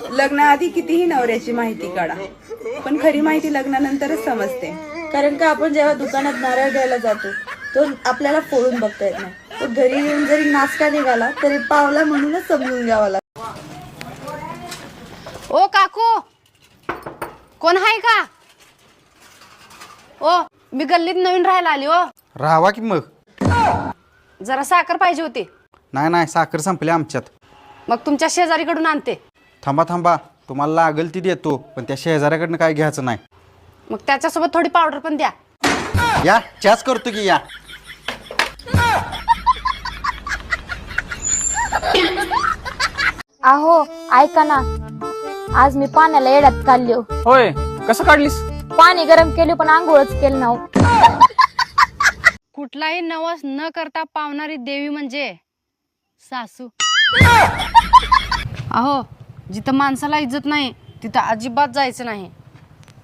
लग्नाआधी कितीही नवऱ्याची माहिती काढा पण खरी माहिती लग्नानंतरच समजते. कारण का आपण जेव्हा दुकानात नारळ घ्यायला जातो तो आपल्याला फोडून बघता येत नाही. तो घरी येऊन जरी नाचका निघाला तरी पावला म्हणूनच समजून घ्यावा लागतो. ओ काकू कोण आहे का? ओ मी गल्लीत नवीन राहायला आली ओ. राहावा की मग? जरा साखर पाहिजे होती. नाही नाही साखर संपली आमच्यात. मग तुमच्या शेजारीकडून आणते. थांबा थांबा. तुम्हाला लागल ती देतो पण त्या शेजाऱ्याकडनं काय घ्यायचं नाही. मग त्याच्यासोबत थोडी पावडर पण द्या. या चॅच करतो की या. अहो ऐका ना. आज मी पाण्याला येड्यात काढली होय कसं काढलीस? पाणी गरम केले पण आंघोळच केलं ना हो. कुठलाही नवस न करता पावणारी देवी म्हणजे सासू. अहो जिथं माणसाला इज्जत नाही तिथं अजिबात जायचं नाही.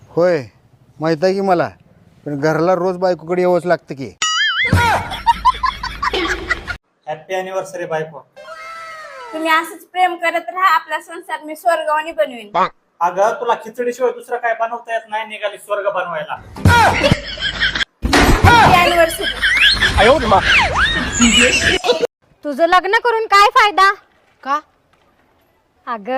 होय माहीत आहे की मला? पण घराला रोज बायकोकडे यावंच लागतं की. हॅपी अॅनिव्हर्सरी बायको. तुम्ही असंच प्रेम करत राहा आपला संसार मी स्वर्गवानी बनवीन. अगं तुला खिचडीशिवाय दुसरं काय बनवता येत नाही निघाली स्वर्ग बनवायला. तुझं लग्न करून काय फायदा? का? अग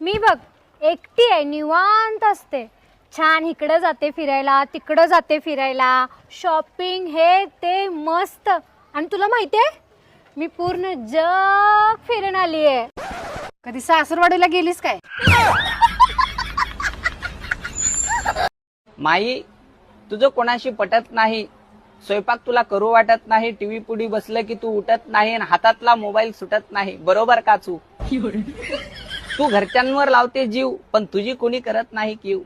मी बघ एकटी आहे निवांत असते. छान इकडं जाते फिरायला तिकडं जाते फिरायला. शॉपिंग हे ते मस्त. आणि तुला माहितीये मी पूर्ण जग फिरून आली आहे कधी सासरवाडीला गेलीस काय? माई तुझं कोणाशी पटत नाही. स्वयंपाक तुला करू वाटत नाही. टीव्ही पुढी बसलं की तू उठत नाही आणि हातातला मोबाईल सुटत नाही. बरोबर का चू तू घरच्यांवर लावते जीव पण तुझी कोणी करत नाही किव.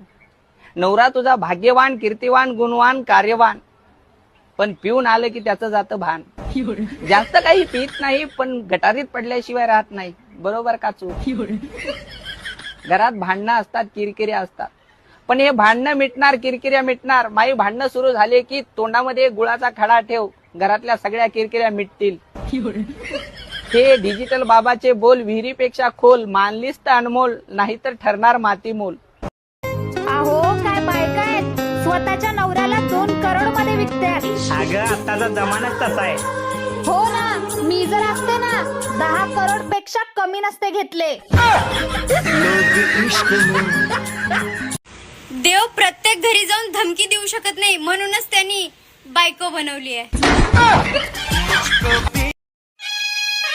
नवरा तुझा भाग्यवान कीर्तिवान गुणवान कार्यवान. पण पिऊन आलं की त्याचं जातं भान. जास्त काही पित नाही पण गटारीत पडल्याशिवाय राहत नाही. बरोबर का चू घरात भांडणं असतात किरकिऱ्या असतात. पण हे भांडणं मिटणार किरकिऱ्या मिटणार. माई भांडणं सुरू झाले की तोंडामध्ये गुळाचा खडा ठेव. घरातल्या सगळ्या किरकिऱ्या मिटतील. हे डिजिटल बाबाचे बोल विहिरीपेक्षा खोल मानलीस तर अनमोल नाहीतर ठरणार माती मोल अहो काय बायका आहेत? स्वतःच्या नवऱ्याला दोन करोडमध्ये विकतात अगं आताचा जमानाच तसा आहे. हो ना मी जर असते ना दहा करोडपेक्षा कमी नसते घेतले. देव प्रत्येक घरी जाऊन धमकी देऊ शकत नाही म्हणूनच त्यांनी बायको बनवली आहे.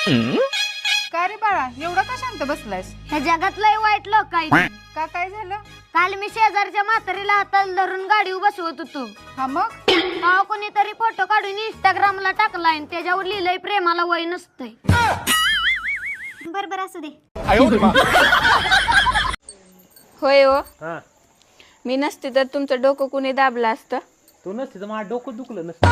का रे बाळा एवढं का शांत बसलायस? ह्या जगात लय वाईट लोक आहेत. का काय झालं? काल मी शेजारच्या म्हातारीला हाताला धरून गाडी बसवत होतो. हा मग? तेव्हा कोणीतरी फोटो काढून इंस्टाग्रामला टाकलाय आणि त्याच्यावर लिहिलंय प्रेमाला वय नसतंय. बर बर असू दे. होय हो. हा. मी नसते तर तुमचं डोकं कुणी दाबलं असतं? तू नसती तर माझं डोकं दुखलं नसतं.